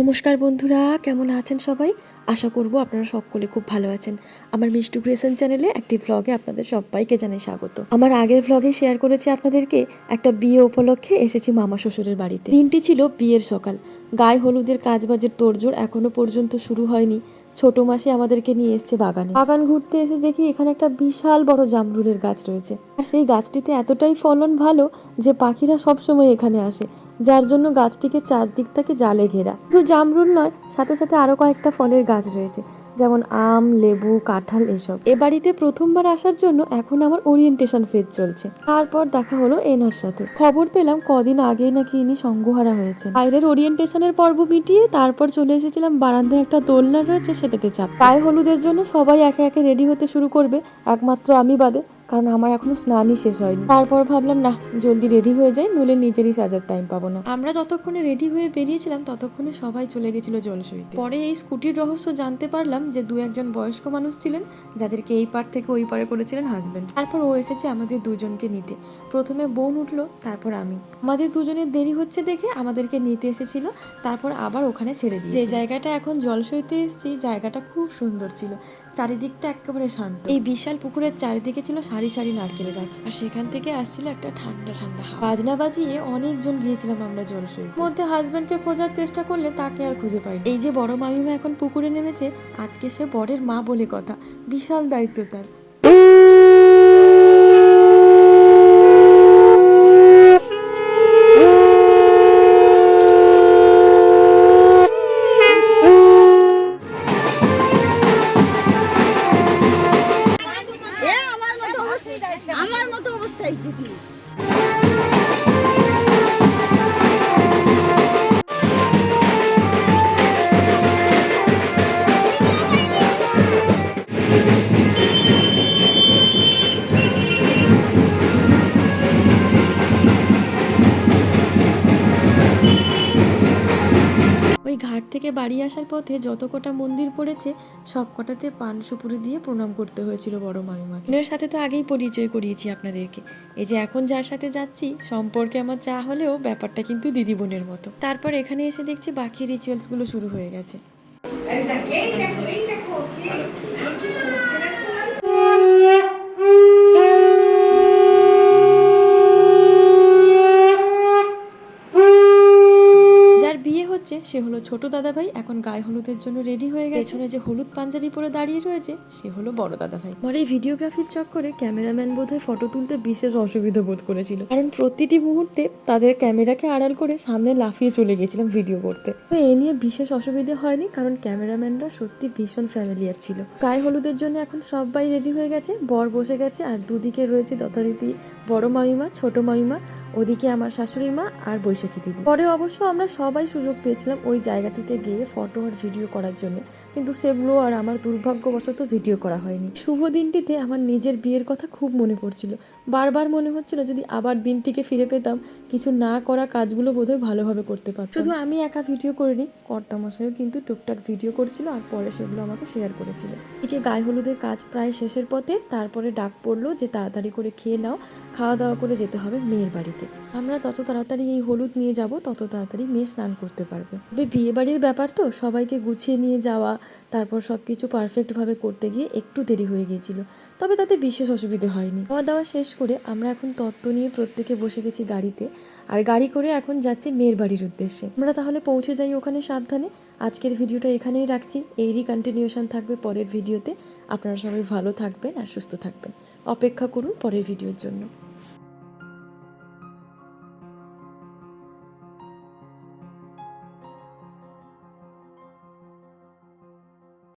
নমস্কার বন্ধুরা, কেমন আছেন সবাই? আশা করব আপনারা সকলে খুব ভালো আছেন। আমার মিষ্টু ক্রিয়েশন চ্যানেলে একটি ভ্লগে আপনাদের সবাইকে জানাই স্বাগত। আমার আগের ভ্লগে শেয়ার করেছি আপনাদেরকে একটা বিয়ে উপলক্ষে এসেছি মামা শ্বশুরের বাড়িতে। দিনটি ছিল বিয়ের সকাল। গায়ে হলুদের কাজবাজের তোড়জোড় এখনও পর্যন্ত শুরু হয়নি। ছোট মাসি আমাদেরকে নিয়ে এসছে বাগানে। বাগান ঘুরতে এসে দেখি এখানে একটা বিশাল বড় জামরুলের গাছ রয়েছে। আর সেই গাছটিতে এতটাই ফলন ভালো যে পাখিরা সবসময় এখানে আসে, যার জন্য গাছটিকে চারদিক থেকে জালে ঘেরা। শুধু জামরুল নয়, সাথে সাথে আরও কয়েকটা ফলের গাছ রয়েছে। যেমন আম, লেবু, কাঁঠাল এসব। এ বাড়িতে প্রথমবার আসার জন্য এখন আমার ওরিয়েন্টেশন ফেজ চলছে। তারপর দেখা হলো এনার সাথে। খবর পেলাম কদিন আগেই নাকি ইনি সঙ্গহারা হয়েছে বাইরের ওরিয়েন্টেশনের পর্ব মিটিয়ে তারপর চলে এসেছিলাম বারান্দায় একটা দোলনা রয়েছে সেটাতে চাপ। গায়ে হলুদের জন্য সবাই একে একে রেডি হতে শুরু করবে। একমাত্র আমি বাদে কারণ আমার এখনও স্নানই শেষ হয়নি। তারপর ভাবলাম না জলদি রেডি হয়ে যাই, নইলে নিজেরই সাজার টাইম পাবো না। আমরা যতক্ষণে রেডি হয়ে বেরিয়েছিলাম, ততক্ষণে সবাই চলে গেছিল জলসইতে পরে এই স্কুটির রহস্য জানতে পারলাম যে দু একজন বয়স্ক মানুষ ছিলেন, যাদেরকে এই পার থেকে ওই পারে করেছিলেন হাজবেন্ড তারপর ও এসেছে আমাদের দুজনকে নিতে। প্রথমে বোন উঠল, তারপর আমি। আমাদের দুজনের দেরি হচ্ছে দেখে আমাদেরকে নিতে এসেছিল, তারপর আবার ওখানে ছেড়ে দিয়ে যে জায়গাটা এখন জলসইতে এসেছি, জায়গাটা খুব সুন্দর ছিল। চারিদিকটা একেবারে শান্ত। এই বিশাল পুকুরের চারিদিকে ছিল সারি সারি নারকেল গাছ। আর সেখান থেকে আসছিল একটা ঠান্ডা ঠান্ডা হাওয়া। বাজনা বাজিয়ে অনেকজন গিয়েছিলাম আমরা জলসই মধ্যে হাজব্যান্ডকে খোঁজার চেষ্টা করলে তাকে আর খুঁজে পাই এই যে বড় মামিমা এখন পুকুরে নেমেছে, আজকে সে বরের মা বলে কথা। বিশাল দায়িত্ব তার। মতো অবস্থা থেকে বাড়ি আসার পথে যত কটা মন্দির পড়েছে সব কটাতে পান সুপুরি দিয়ে প্রণাম করতে হয়েছিল বড় মামিমাকে। ওনার সাথে তো আগেই পরিচয় করিয়েছি আপনাদেরকে। এই যে এখন যার সাথে যাচ্ছি সম্পর্কে আমার চা হলেও ব্যাপারটা কিন্তু দিদি বোনের মতো। তারপর এখানে এসে দেখছি বাকি রিচুয়ালসগুলো শুরু হয়ে গেছে। এই দেখো এই দেখো হচ্ছে সে হলো ছোট দাদাভাই এখন গায়ে হলুদের জন্য রেডি হয়ে গেছে। পেছনে যে হলুদ পাঞ্জাবি পরে দাঁড়িয়ে রয়েছে সে হলো বড় দাদাভাই। আমার এই ভিডিওগ্রাফির চক্করে ক্যামেরাম্যান বোধহয় ফটো তুলতে বিশেষ অসুবিধা বোধ করেছিল। কারণ প্রতিটি মুহূর্তে তাদের ক্যামেরাকে আড়াল করে সামনে লাফিয়ে চলে গেছিলাম ভিডিও করতে। তো এ নিয়ে বিশেষ অসুবিধা হয়নি কারণ ক্যামেরাম্যানরা সত্যি ভীষণ ফ্যামিলিয়ার ছিল। গায়ে হলুদের জন্য এখন সবাই রেডি হয়ে গেছে বর বসে গেছে আর দুদিকে রয়েছে যথারীতি বড় মামিমা, ছোট মামিমা, ওদিকে আমার শাশুড়ি মা আর বৈশাখী দিদি। পরে অবশ্য আমরা সবাই সুযোগ পেয়েছিলাম ওই জায়গাটিতে গিয়ে ফটো আর ভিডিও করার জন্য। কিন্তু সেগুলো আর আমার দুর্ভাগ্যবশত ভিডিও করা হয়নি। শুভ দিনটিতে আমার নিজের বিয়ের কথা খুব মনে পড়ছিল। বারবার মনে হচ্ছিল যদি আবার দিনটিকে ফিরে পেতাম কিছু না করা কাজগুলো বোধহয় ভালোভাবে করতে পারতাম। শুধু আমি একা ভিডিও করিনি কর্তামশাইও কিন্তু টুকটাক ভিডিও করছিল আর পরে সেগুলো আমাকে শেয়ার করেছিল। এদিকে গায়ে হলুদের কাজ প্রায় শেষের পথে তারপরে ডাক পড়ল যে তাড়াতাড়ি করে খেয়ে নাও খাওয়া দাওয়া করে যেতে হবে মেয়ের বাড়িতে। আমরা তত তাড়াতাড়ি এই হলুদ নিয়ে যাব তত তাড়াতাড়ি মেয়ে স্নান করতে পারবে। তবে বিয়ে বাড়ির ব্যাপার তো সবাইকে গুছিয়ে নিয়ে যাওয়া তারপর সব কিছু পারফেক্টভাবে করতে গিয়ে একটু দেরি হয়ে গিয়েছিল। তবে তাতে বিশেষ অসুবিধে হয়নি। খাওয়া দাওয়া শেষ করে আমরা এখন তত্ত্ব নিয়ে প্রত্যেকে বসে গেছি গাড়িতে। আর গাড়ি করে এখন যাচ্ছি মেয়ের বাড়ির উদ্দেশ্যে। আমরা তাহলে পৌঁছে যাই ওখানে সাবধানে। আজকের ভিডিওটা এখানেই রাখছি। এরই কন্টিনিউশন থাকবে পরের ভিডিওতে। আপনারা সবাই ভালো থাকবেন আর সুস্থ থাকবেন। অপেক্ষা করুন পরের ভিডিওর জন্য।